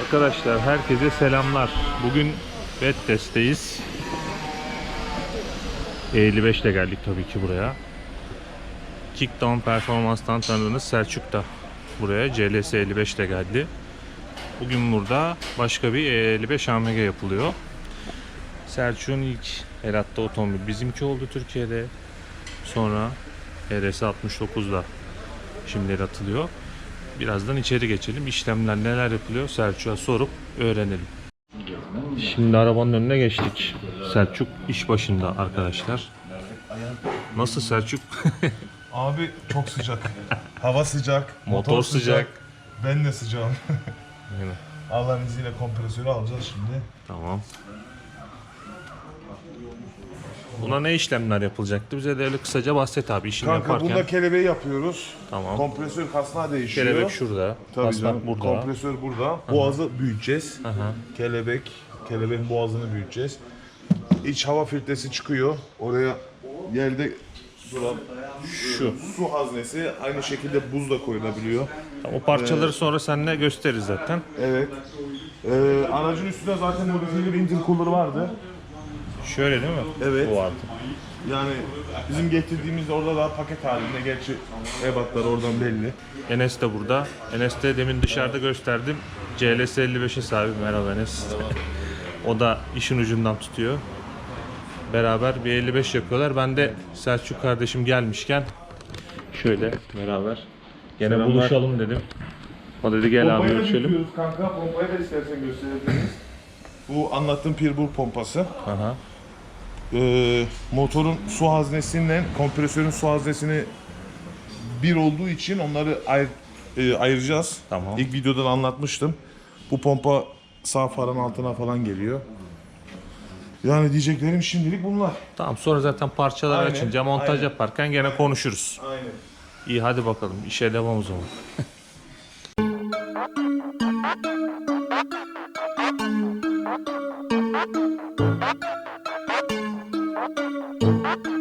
Arkadaşlar herkese selamlar. Bugün Bettes'teyiz. 55 ile geldik tabii ki buraya. Kickdown performanstan tanıdığınız Selçuk da buraya CLS 55 ile geldi. Bugün burada başka bir 55 AMG yapılıyor. Selçuk'un ilk attığı otomobil bizimki oldu Türkiye'de. Sonra RS 69'da şimdi el atılıyor. Birazdan içeri geçelim. İşlemler neler yapılıyor Selçuk'a sorup öğrenelim. Şimdi arabanın önüne geçtik. Selçuk iş başında arkadaşlar. Nasıl Selçuk? Abi çok sıcak. Hava sıcak. Motor sıcak. Ben de sıcağım. Aynen. Allah'ın izniyle kompresörü alacağız şimdi. Tamam. Buna ne işlemler yapılacaktı? Bize de öyle kısaca bahset abi işini Kanka yaparken. bunda kelebeği yapıyoruz. Tamam. Kompresör kasnağı değişiyor. Kelebek şurada. Tabii kasnak canım. burada. Kompresör burada. Boğazı büyüteceğiz. Aha. Kelebek, kelebeğin boğazını büyüteceğiz. İç hava filtresi çıkıyor. Oraya yerde duran şu su haznesi aynı şekilde buz da koyulabiliyor. Tamam, o parçaları sonra seninle gösteririz zaten. Evet. Ee, aracın üstünde zaten modifiyeli bir intercooler vardı. Şöyle değil mi? Evet. Bu vardı. Yani bizim getirdiğimiz orada da paket halinde. Gerçi ebatlar oradan belli. Enes de burada. Enes de demin dışarıda gösterdim. CLS 55'e sahip. Merhaba Enes. o da işin ucundan tutuyor. Beraber bir 55 yapıyorlar. Ben de Selçuk kardeşim gelmişken şöyle beraber gene Selamlar. buluşalım dedim. O dedi gel abi Pompayı da görüşelim. kanka. Pompayı da istersen gösterebiliriz. Bu anlattığım Pirbur pompası. Aha. Ee, motorun su haznesiyle kompresörün su haznesini bir olduğu için onları ayır, e, ayıracağız. Tamam. İlk videoda da anlatmıştım. Bu pompa sağ farın altına falan geliyor. Yani diyeceklerim şimdilik bunlar. Tamam sonra zaten parçalar Aynen, açınca montaj aynen. yaparken gene konuşuruz. Aynen. İyi hadi bakalım işe devam o zaman. Bu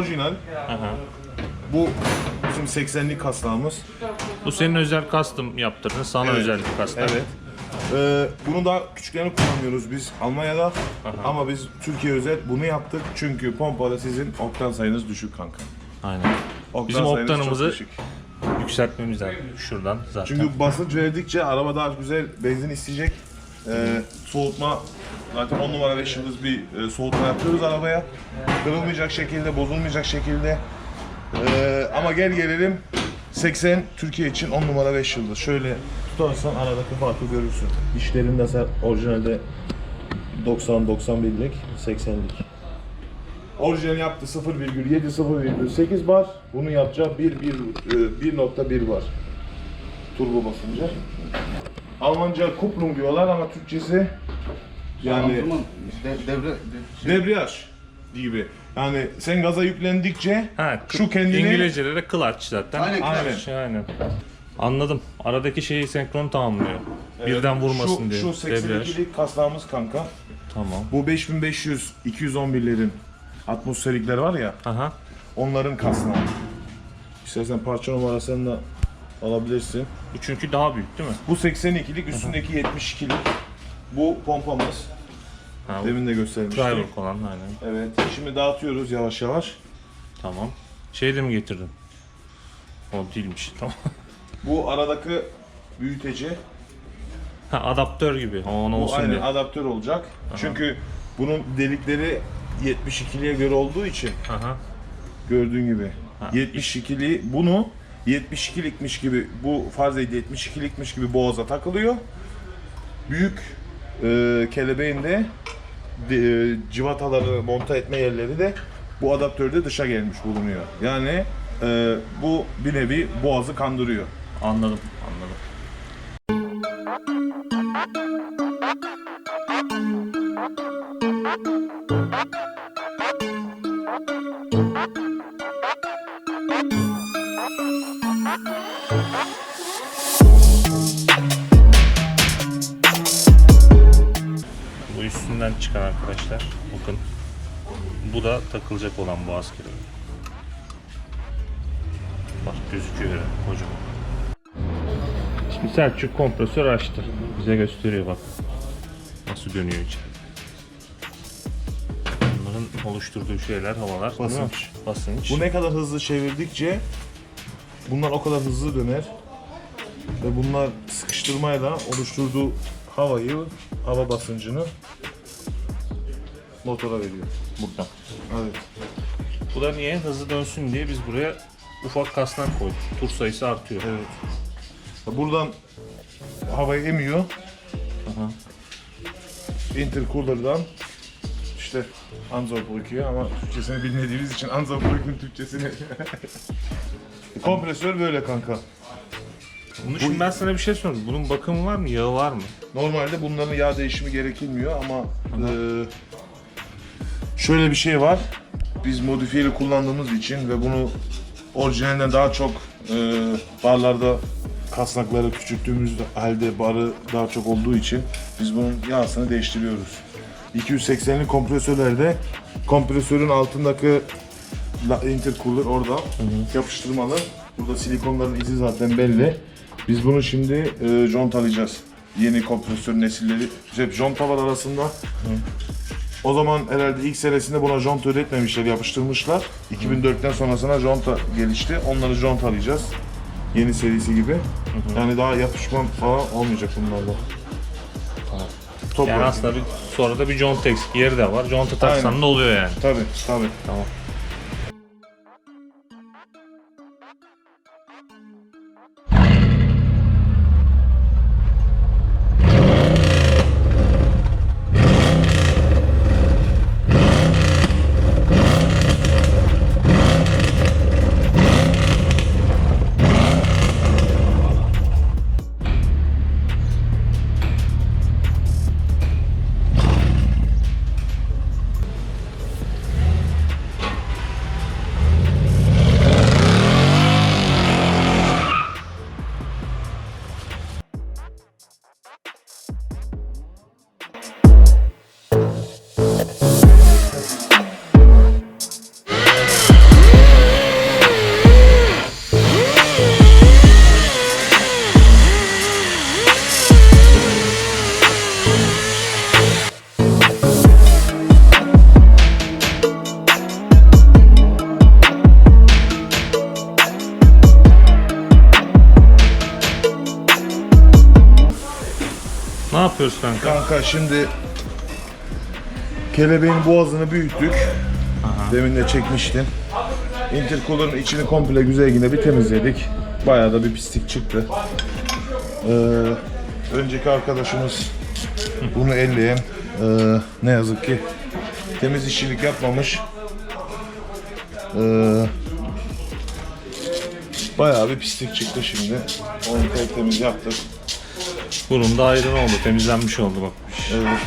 orijinal. Aha. Bu bizim 80'lik kasnağımız. Bu senin özel custom yaptırdın. Sana özel bir custom. Evet. Ee, bunu da küçüklerini kullanmıyoruz biz Almanya'da ama biz Türkiye özel bunu yaptık çünkü pompada sizin oktan sayınız düşük kanka. Aynen. Oktan Bizim oktanımızı yükseltmemiz lazım. Şuradan zaten. Çünkü basınç verdikçe araba daha güzel benzin isteyecek. Ee, soğutma zaten 10 numara 5 yıldız bir e, soğutma yapıyoruz arabaya. Kırılmayacak şekilde, bozulmayacak şekilde. Ee, ama gel gelelim 80 Türkiye için 10 numara 5 yıldız. Şöyle tutarsan aradaki farkı görürsün. İşlerinde sen orijinalde 90-91'lik, 80'lik. Orijinal yaptı 0,7 0,8 bar. Bunu yapacağı 1 1 1.1 bar. Turbo basınca. Almanca Kupplung diyorlar ama Türkçesi yani De- devre de- şey, debriyaj gibi. Yani sen gaza yüklendikçe Ha, şu kendini İngilizce'de de clutch zaten. Aynen, clutch. Aynen. Şey, aynen. Anladım. Aradaki şeyi senkron tamamlıyor. Birden vurmasın şu, diye. Şu Debriyaj. 82'lik kasnağımız kanka. Tamam. Bu 5500 211'lerin atmosferikler var ya Aha. onların kasnağı. İstersen parça numarasını da alabilirsin. Bu çünkü daha büyük değil mi? Bu 82'lik üstündeki 72'lik. Bu pompamız. Ha, Demin de göstermiştim. driver olan aynen. Evet. Şimdi dağıtıyoruz yavaş yavaş. Tamam. Şey de mi getirdin? O değilmiş. Tamam. Bu aradaki büyüteci. Ha, adaptör gibi. O Ona Bu olsun aynen diye. adaptör olacak. Çünkü bunun delikleri 72'liye göre olduğu için Aha. gördüğün gibi. Ha. 72'li bunu 72'likmiş gibi bu farz et 72'likmiş gibi boğaza takılıyor. Büyük e, kelebeğin de e, civataları monta etme yerleri de bu adaptörde dışa gelmiş bulunuyor. Yani e, bu bir nevi boğazı kandırıyor. Anladım, anladım. Bu üstünden çıkan arkadaşlar. Bakın. Bu da takılacak olan boğaz kiremi. Bak gözüküyor ya kocaman. Şimdi Selçuk kompresör açtı. Bize gösteriyor bak. Nasıl dönüyor içeride. Bunların oluşturduğu şeyler havalar. Basınç. Basınç. Bu ne kadar hızlı çevirdikçe bunlar o kadar hızlı döner. Ve bunlar sıkıştırmayla oluşturduğu havayı, hava basıncını motora veriyor. burada. Evet. Bu da niye? Hızlı dönsün diye biz buraya ufak kasnak koyduk. Tur sayısı artıyor. Evet. Buradan havayı emiyor. Aha. Intercooler'dan işte Anzorbrück'ü ama Türkçesini bilmediğimiz için Anzorbrück'ün Türkçesini Kompresör böyle kanka. Bunu şimdi ben sana bir şey sorayım. Bunun bakımı var mı? Yağı var mı? Normalde bunların yağ değişimi gerekilmiyor ama eee, şöyle bir şey var. Biz modifiyeli kullandığımız için ve bunu orijinalinden daha çok eee, barlarda kasnakları küçülttüğümüz halde barı daha çok olduğu için biz bunun yağsını değiştiriyoruz. 280'li kompresörlerde kompresörün altındaki intercooler orada yapıştırmalı. Burada silikonların izi zaten belli. Biz bunu şimdi e, contalayacağız. Yeni kompresör nesilleri. Hep contalar arasında. O zaman herhalde ilk senesinde buna conta üretmemişler, yapıştırmışlar. 2004'ten sonrasına conta gelişti. Onları contalayacağız. Yeni serisi gibi. Yani daha yapışma falan olmayacak bunlarda. Toprak. Yani aslında bir, sonra da bir conta eksik yeri de var. Taksan Aynen. da oluyor yani. Tabii, tabii. Tamam. Kanka? Şimdi kelebeğin boğazını büyüttük. Demin de çekmiştin. Intercooler'ın içini komple güzel yine bir temizledik. Bayağı da bir pislik çıktı. Ee, önceki arkadaşımız bunu elleyen ee, ne yazık ki temiz işçilik yapmamış. Ee, bayağı bir pislik çıktı şimdi. Onu tertemiz yaptık. Bunun da ayrın oldu. Temizlenmiş oldu bak. Evet.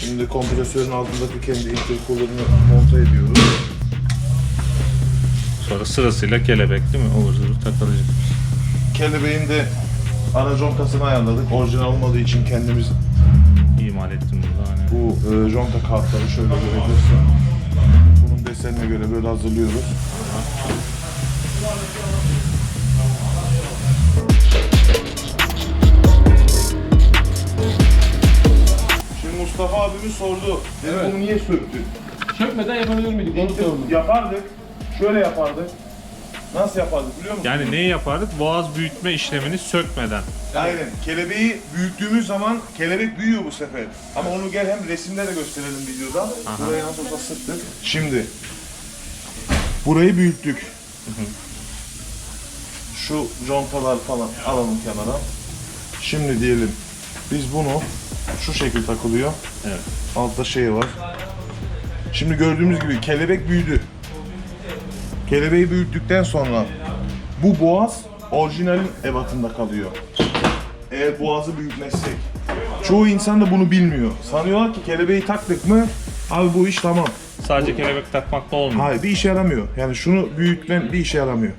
Şimdi kompresörün altındaki kendi intercooler'ını monte ediyoruz. Sonra sırasıyla kelebek değil mi? Olur zıvır takılacak. Kelebeğin de ara contasını ayarladık. Orijinal olmadığı için kendimiz İmal ettim burada hani. bu e, conta kağıtları şöyle görebilirsin. Bunun desenine göre böyle hazırlıyoruz. Mustafa abimiz sordu. Dedi bunu niye söktün? Sökmeden yapabilir miydik? Onu sordum. Yapardık. Şöyle yapardık. Nasıl yapardık biliyor musun? Yani neyi yapardık? Boğaz büyütme işlemini sökmeden. Aynen. Kelebeği büyüttüğümüz zaman kelebek büyüyor bu sefer. Ama onu gel hem resimde de gösterelim videoda. Buraya nasıl olsa sıktık. Şimdi burayı büyüttük. Şu contalar falan alalım kenara. Şimdi diyelim Biz bunu şu şekil takılıyor. Evet. Altta şey var. Şimdi gördüğümüz gibi kelebek büyüdü. Kelebeği büyüttükten sonra bu boğaz orijinalin ebatında kalıyor. Eğer boğazı büyütmezsek. Çoğu insan da bunu bilmiyor. Sanıyorlar ki kelebeği taktık mı abi bu iş tamam. Sadece kelebek takmakla olmuyor. Hayır bir işe yaramıyor. Yani şunu büyütmen bir işe yaramıyor.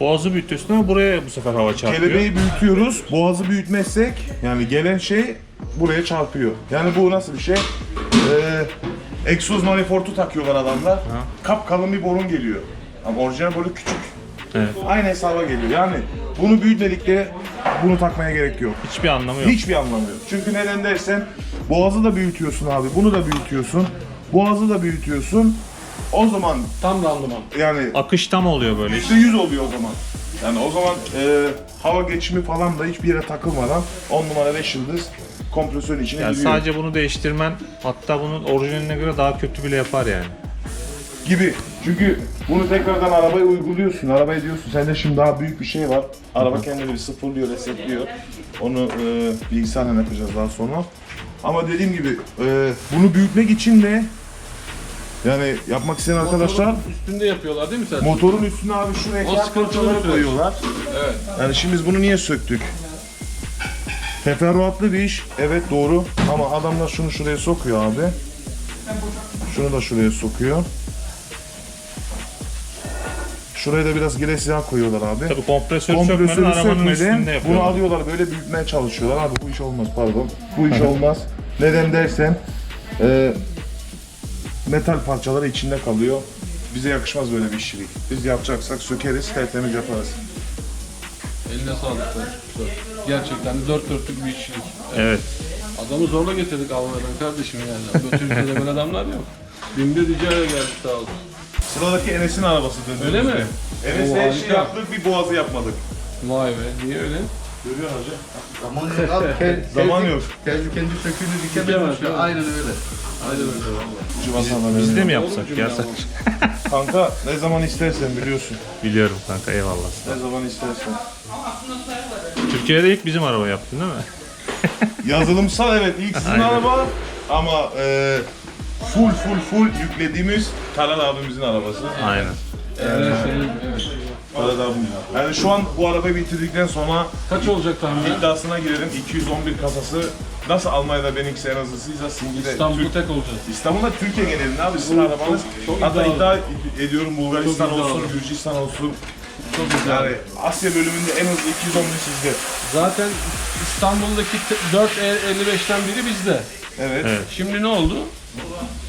Boğazı büyütüyorsun ama buraya bu sefer hava çarpıyor. Kelebeği büyütüyoruz. Boğazı büyütmezsek yani gelen şey buraya çarpıyor. Yani bu nasıl bir şey? Ee, egzoz manifoldu takıyorlar adamlar. Kap kalın bir borun geliyor. Ama orijinal böyle küçük. Evet. Aynı hesaba geliyor. Yani bunu büyütmedikleri bunu takmaya gerek yok. Hiçbir anlamı yok. Hiçbir anlamı yok. Çünkü neden dersen boğazı da büyütüyorsun abi. Bunu da büyütüyorsun. Boğazı da büyütüyorsun. O zaman Tam randıman. yani Akış tam oluyor böyle. %100 oluyor o zaman. Yani o zaman e, hava geçimi falan da hiçbir yere takılmadan 10 numara 5 yıldız kompresörün içine Yani giriyor. sadece bunu değiştirmen hatta bunun orijinaline göre daha kötü bile yapar yani. Gibi. Çünkü bunu tekrardan arabaya uyguluyorsun. Arabaya diyorsun sende şimdi daha büyük bir şey var. Araba kendini bir sıfırlıyor, resetliyor. Onu e, bilgisayarla yapacağız daha sonra. Ama dediğim gibi e, bunu büyütmek için de yani yapmak isteyen arkadaşlar Motorun üstünde yapıyorlar değil mi sen? motorun üstüne abi şu O ekran sıkıntılı parçaları bir süreç. koyuyorlar. Evet. Yani şimdi biz bunu niye söktük? Teferruatlı bir iş, evet doğru. Ama adamlar şunu şuraya sokuyor abi. Şunu da şuraya sokuyor. Şuraya da biraz gires yağ koyuyorlar abi. Tabii kompresörü, sökmeden Kompresörü arabanın üstünde sökmeden bunu yapıyorlar. alıyorlar böyle büyütmeye çalışıyorlar. Abi bu iş olmaz pardon. Bu iş olmaz. Neden dersen e, metal parçaları içinde kalıyor. Bize yakışmaz böyle bir işçilik. Biz yapacaksak sökeriz, tertemiz yaparız. Eline sağlık. Gerçekten de dört dörtlük bir işçilik. Evet. Adamı zorla getirdik Almanya'dan kardeşim yani. Bu Türkiye'de böyle adamlar yok. Bin bir ricayla geldik sağ olsun. Sıradaki Enes'in arabası döndü. Öyle mi? Enes'le Oo, harika. yaptık, bir boğazı yapmadık. Vay be niye öyle? Görüyor hacı. Zaman yok abi. Ke- Zaman kendi- yok. Kendi kendi söküğünü Dikemez? Aynen öyle. Aynen öyle valla. Civatanla Biz de mi yapsak ya? Kanka ne zaman istersen biliyorsun. Biliyorum kanka eyvallah. Ne zaman istersen. Türkiye'de ilk bizim araba yaptın değil mi? Yazılımsal evet ilk sizin araba ama e, full full full yüklediğimiz Talan abimizin arabası. Aynen. Evet, senin, evet. Yani şu an bu arabayı bitirdikten sonra Kaç olacak tahminen? iddiasına girelim 211 kasası nasıl Almanya'da benimkisi en hızlısıysa Singi'de İstanbul'da Türk- tek olacağız. İstanbul'da Türkiye genelinde abi sizin arabanız. çok Hatta iddialı. iddia ediyorum Bulgaristan Çok olsun, iddialı. Gürcistan olsun. Çok güzel. Yani Asya bölümünde en hızlı 211 sizde. Zaten İstanbul'daki 4.55'ten biri bizde. Evet. Evet. Şimdi ne oldu?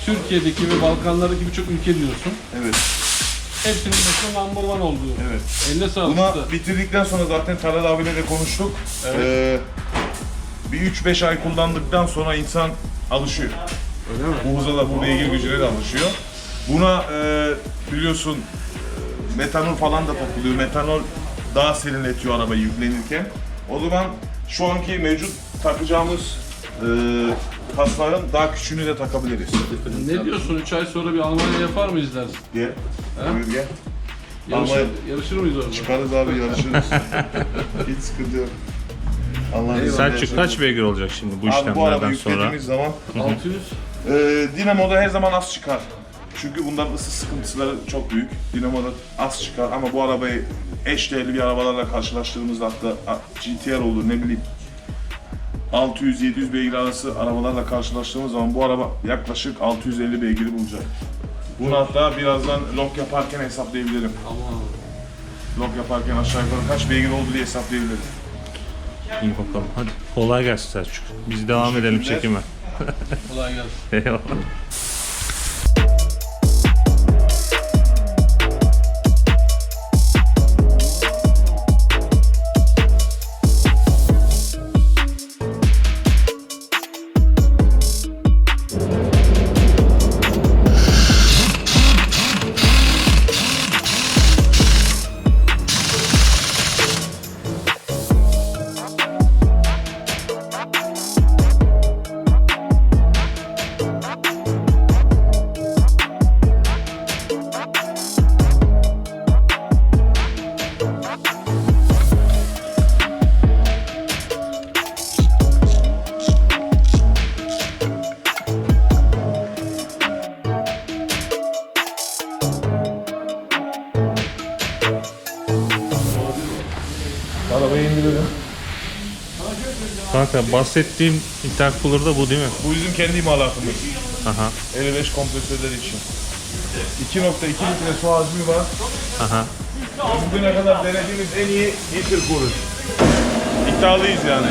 Türkiye'deki ve Balkanlardaki birçok ülke diyorsun. Hepsinin başında number one oldu. Evet. Eline sağlık. Buna usta. bitirdikten sonra zaten Talat abiyle de konuştuk. Evet. Ee, bir 3-5 ay kullandıktan sonra insan alışıyor. Öyle mi? Bu hıza da bu beygir gücüne de alışıyor. Buna e, biliyorsun e, metanol falan da takılıyor. Metanol daha serinletiyor arabayı yüklenirken. O zaman şu anki mevcut takacağımız e, kasların daha küçüğünü de takabiliriz. Ne diyorsun? 3 ay sonra bir Almanya yapar mıyız dersin? Gel. Ha? Buyur gel. Yarışır, Almanya- yarışır mıyız orada? Çıkarız abi yarışırız. Hiç sıkıntı yok. Allah'ın izniyle Selçuk yarışırız. kaç beygir olacak şimdi bu Abi bu işlemlerden sonra? yüklediğimiz zaman 600. e, dinamoda her zaman az çıkar. Çünkü bunların ısı sıkıntıları çok büyük. Dinamoda az çıkar ama bu arabayı eş değerli bir arabalarla karşılaştırdığımızda hatta a, GTR olur ne bileyim 600-700 beygir arası arabalarla karşılaştığımız zaman bu araba yaklaşık 650 beygiri bulacak. Bunu hatta birazdan log yaparken hesaplayabilirim. Aman. Log yaparken aşağı yukarı kaç beygir oldu diye hesaplayabilirim. İyi bakalım. Hadi kolay gelsin Selçuk. Biz devam edelim çekime. Kolay gelsin. Eyvallah. Kanka bahsettiğim intercooler da bu değil mi? Bu bizim kendi imalatımız. Aha. 55 kompresörler için. 2.2 litre su hacmi var. Aha. Bugüne kadar denediğimiz en iyi intercooler. İddialıyız yani.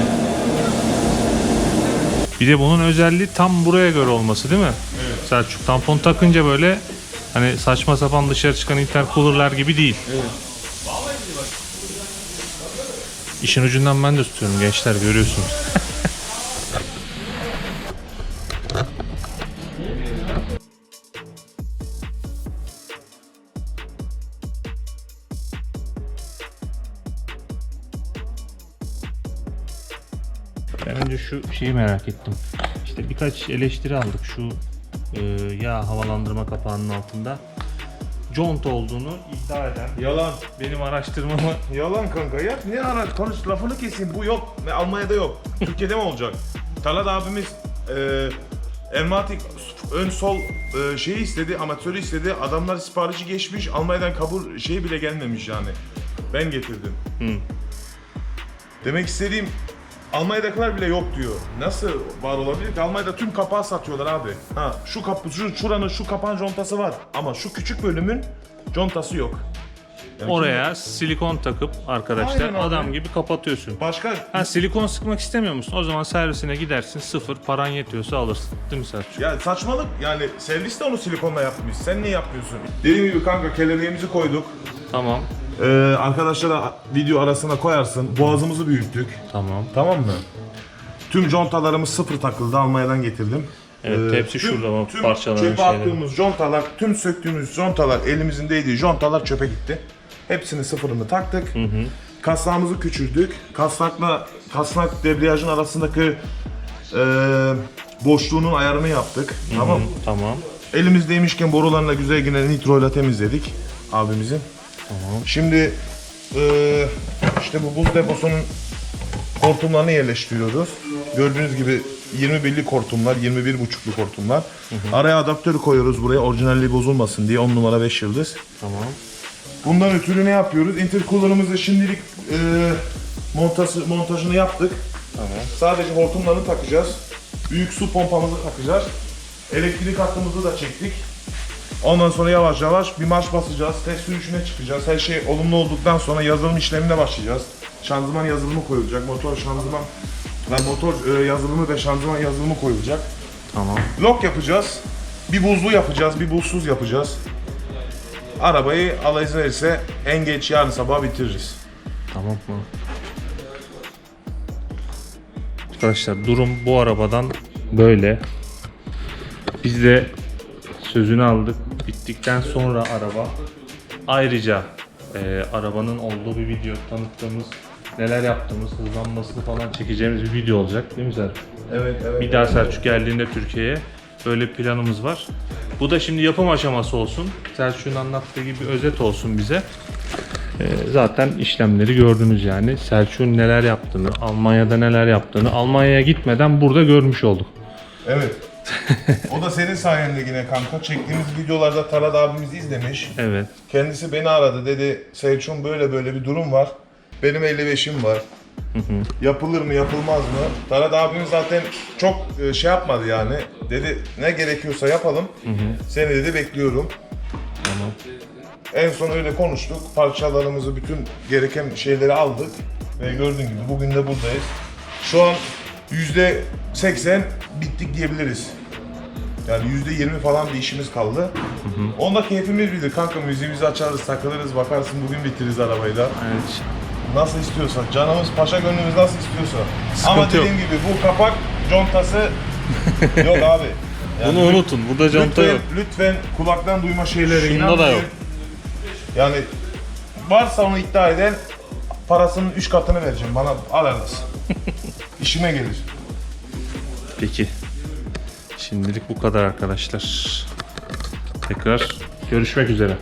Bir de bunun özelliği tam buraya göre olması değil mi? Evet. Selçuk tampon takınca böyle hani saçma sapan dışarı çıkan intercooler'lar gibi değil. Evet. İşin ucundan ben de tutuyorum gençler görüyorsunuz. Ben önce şu şeyi merak ettim. İşte birkaç eleştiri aldık şu e, yağ havalandırma kapağının altında. Jont olduğunu iddia eden Yalan. benim araştırmamı Yalan kanka ya. Ne ara konuş lafını keseyim. Bu yok. Almanya'da yok. Türkiye'de mi olacak? Talat abimiz e, Elmatik ön sol e, şeyi istedi, amatörü istedi. Adamlar siparişi geçmiş. Almanya'dan kabul şeyi bile gelmemiş yani. Ben getirdim. Hı. Demek istediğim Almanya'dakiler bile yok diyor. Nasıl var olabilir ki? Almanya'da tüm kapağı satıyorlar abi. Ha şu kapı, şu şuranın şu kapağın contası var. Ama şu küçük bölümün contası yok. Yani oraya silikon takıp arkadaşlar Aynen abi. adam gibi kapatıyorsun. Başka Ha silikon sıkmak istemiyor musun? O zaman servisine gidersin sıfır paran yetiyorsa alırsın. Değil mi Selçuk? Ya saçmalık yani servis de onu silikonla yapmış. Sen niye yapmıyorsun? Dediğim gibi kanka kelebeğimizi koyduk. Tamam. Ee, arkadaşlara video arasına koyarsın. Boğazımızı büyüttük. Tamam. Tamam mı? Tüm contalarımız sıfır takıldı. Almanya'dan getirdim. Evet, Ee, hepsi şurada tüm parçaların çöpe şeyleri. attığımız contalar, tüm söktüğümüz contalar, elimizin değdiği contalar çöpe gitti. Hepsini sıfırını taktık. Kasnağımızı küçüldük. Kasnakla kasnak debriyajın arasındaki e, boşluğunun ayarını yaptık. Tamam mı? Tamam. Elimizdeymişken borularına güzel yine nitroyla temizledik abimizin. Tamam. Şimdi eee, işte bu buz deposunun hortumlarını yerleştiriyoruz. Gördüğünüz gibi 21'lik hortumlar, 21.5'luk hortumlar. Araya adaptörü koyuyoruz buraya orijinalliği bozulmasın diye 10 numara 5 yıldız. Tamam. Bundan ötürü ne yapıyoruz? Intercooler'ımızı şimdilik eee montası, montajını yaptık. Tamam. Sadece hortumlarını takacağız. Büyük su pompamızı takacağız. Elektrik hattımızı da çektik. Ondan sonra yavaş yavaş bir marş basacağız. Test sürüşüne çıkacağız. Her şey olumlu olduktan sonra yazılım işlemine başlayacağız. Şanzıman yazılımı koyulacak. Motor şanzıman ve motor e, yazılımı ve şanzıman yazılımı koyulacak. Tamam. Lok yapacağız. Bir buzlu yapacağız, bir buzsuz yapacağız. Arabayı Allah izin verirse en geç yarın sabah bitiririz. Tamam mı? Arkadaşlar durum bu arabadan böyle. Biz de sözünü aldık. Bittikten sonra araba ayrıca e, arabanın olduğu bir video tanıttığımız neler yaptığımız hızlanmasını falan çekeceğimiz bir video olacak değil mi Selçuk? Evet, evet. Bir daha Selçuk geldiğinde Türkiye'ye böyle planımız var. Bu da şimdi yapım aşaması olsun. Selçuk'un anlattığı gibi bir özet olsun bize. Ee, zaten işlemleri gördünüz yani. Selçuk'un neler yaptığını, Almanya'da neler yaptığını, Almanya'ya gitmeden burada görmüş olduk. Evet. o da senin sayende yine kanka. Çektiğimiz videolarda Talat abimiz izlemiş. Evet. Kendisi beni aradı dedi Selçuk'un böyle böyle bir durum var. Benim 55'im var. Yapılır mı yapılmaz mı? Talat abimiz zaten çok e, şey yapmadı yani. Dedi ne gerekiyorsa yapalım. Seni dedi bekliyorum. Tamam. En son öyle konuştuk. Parçalarımızı bütün gereken şeyleri aldık. Ve gördüğün gibi bugün de buradayız. Şu an yüzde 80 bittik diyebiliriz. Yani yüzde 20 falan bir işimiz kaldı. Onda keyfimiz bilir. Kanka müziğimizi açarız, takılırız, bakarsın bugün bitiririz arabayı da. Evet. Nasıl istiyorsak, canımız, paşa gönlümüz nasıl istiyorsa. Ama Sıkıntı yok. dediğim gibi bu kapak contası yok abi. Yani Bunu unutun. Burada conta lütfen, yok. lütfen kulaktan duyma şeylere Şunda inanmayın. da yok. Yani varsa onu iddia eden parasının 3 katını vereceğim. Bana alamaz. İşime gelir. Peki. Şimdilik bu kadar arkadaşlar. Tekrar görüşmek üzere.